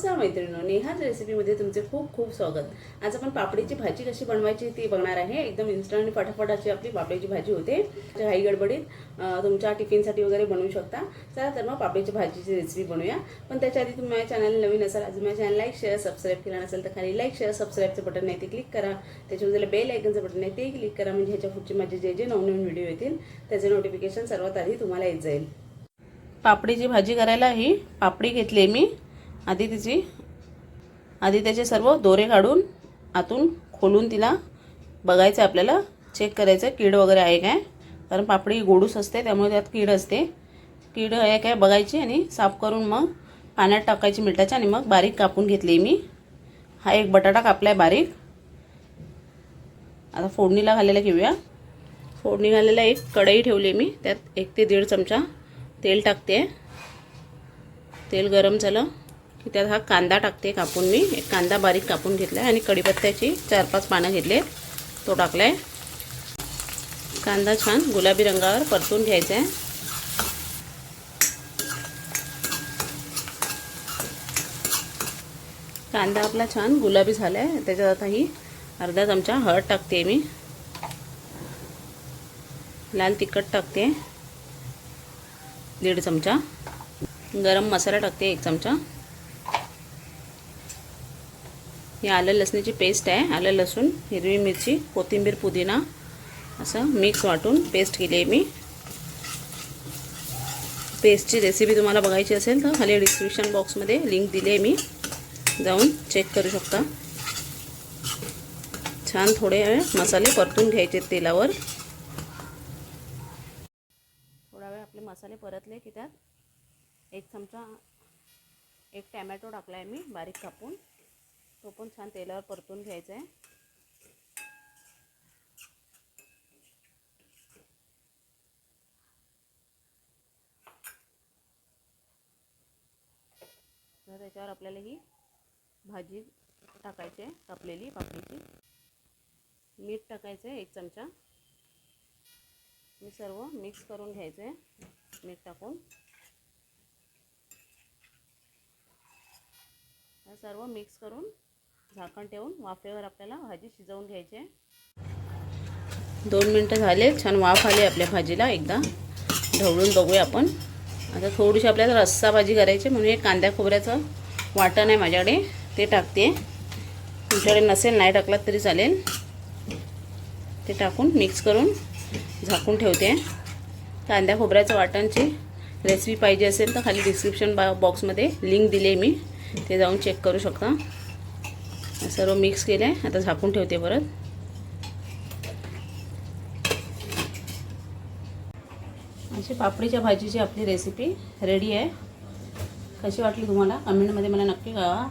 नमस्कार मैत्रिणी नेहाच रेसिपीमध्ये तुमचे खूप खूप स्वागत. आज आपण पापडीची भाजी कशी बनवायची ती बघणार आहे. एकदम इन्स्टंट आणि फटाफट अशी आपली पापडीची भाजी होते. घाई गडबडीत तुमच्या टिफिनसाठी वगैरे बनवू शकता. चला तर मग पापडीची भाजीची रेसिपी बनवूया. पण त्याच्या आधी तुम्ही माझ्या चॅनल नवीन असाल अजून माझ्या चॅनल लाईक शेअर सबस्क्राईब केला नसेल तर खाली लाईक शेअर सबस्क्राईबचं बटन आहे ते क्लिक करा. त्याच्यामध्ये बेल आयकनचं बटन आहे ते क्लिक करा. म्हणजे ह्याच्या पुढचे माझे जे जे नवनवीन व्हिडिओ येतील त्याचे नोटिफिकेशन सर्वात आधी तुम्हाला येत जाईल. पापडीची भाजी करायला ही पापडी घेतली मी. आधी तिची आधी त्याचे सर्व दोरे काढून आतून खोलून तिला बघायचं आपल्याला चेक करायचं कीड वगैरे आहे काय? कारण पापडी गोडूस असते त्यामुळे त्यात कीड असते. कीड आहे काय बघायची आणि साफ करून मग पाण्यात टाकायची मिठाची आणि मग बारीक कापून घेतली मी. हा एक बटाटा कापला आहे बारीक. आता फोडणीला घालायला घेऊया. फोडणी घालायला एक कढई ठेवली मी त्यात एक ते दीड चमचा तेल टाकते. तेल गरम झालं. की त्यात हा कांदा टाकते कापून मी. एक कांदा बारीक कापून घेतला आहे आणि कढीपत्त्याची चार पाच पानं घेतले तो टाकला आहे कांदा छान गुलाबी रंगावर परतून घ्यायचा आहे कांदा आपला छान गुलाबी झाला आहे त्याच्यात आता ही अर्धा चमचा हळद टाकते मी. लाल तिखट टाकते. दीड चमचा. गरम मसाला टाकते एक चमचा. ही आलं लसणीची पेस्ट आहे. आलं लसूण हिरवी मिरची कोथिंबीर पुदिना असं मिक्स वाटून पेस्ट केली आहे मी. पेस्टची रेसिपी तुम्हाला बघायची असेल तर खाली डिस्क्रिप्शन बॉक्समध्ये लिंक दिली आहे मी. जाऊन चेक करू शकता. छान थोडे मसाले परतून घ्यायचे तेलावर. थोडा वेळ आपले मसाले परतले की त्यात एक चमचा एक टॅमॅटो टाकला आहे मी बारीक कापून. तो पण छान तेलावर परतून घ्यायचा आहे. तर त्याच्यावर आपल्याला ही भाजी टाकायची आहे कापलेली पापडीची मीठ टाकायचं आहे एक चमचा. मी सर्व मिक्स करून घ्यायचं आहे मीठ टाकून. सर्व मिक्स करून झाकण ठेवून वाफेवर आपल्याला भाजी शिजवून घ्यायची आहे. दोन मिनटं झाले छान वाफ आली आपल्या भाजीला एकदा ढवळून बघूया आपण. आता थोडीशी आपल्याला रस्सा भाजी करायची म्हणून एक कांद्या खोबऱ्याचं वाटण आहे माझ्याकडे ते टाकते. तुमच्याकडे नसेल नाही टाकलात तरी चालेल. ते टाकून मिक्स करून झाकून ठेवते. कांद्या खोबऱ्याचं वाटणची रेसिपी पाहिजे असेल तर खाली डिस्क्रिप्शन बा बॉक्समध्ये लिंक दिली आहे मी. ते जाऊन चेक करू शकता. सर्व मिक्स केलं. आहे आता झाकून ठेवते परत. अशी पापडीच्या भाजीची आपली रेसिपी रेडी आहे. कशी वाटली तुम्हाला? कमेंटमध्ये मला नक्की कळवा.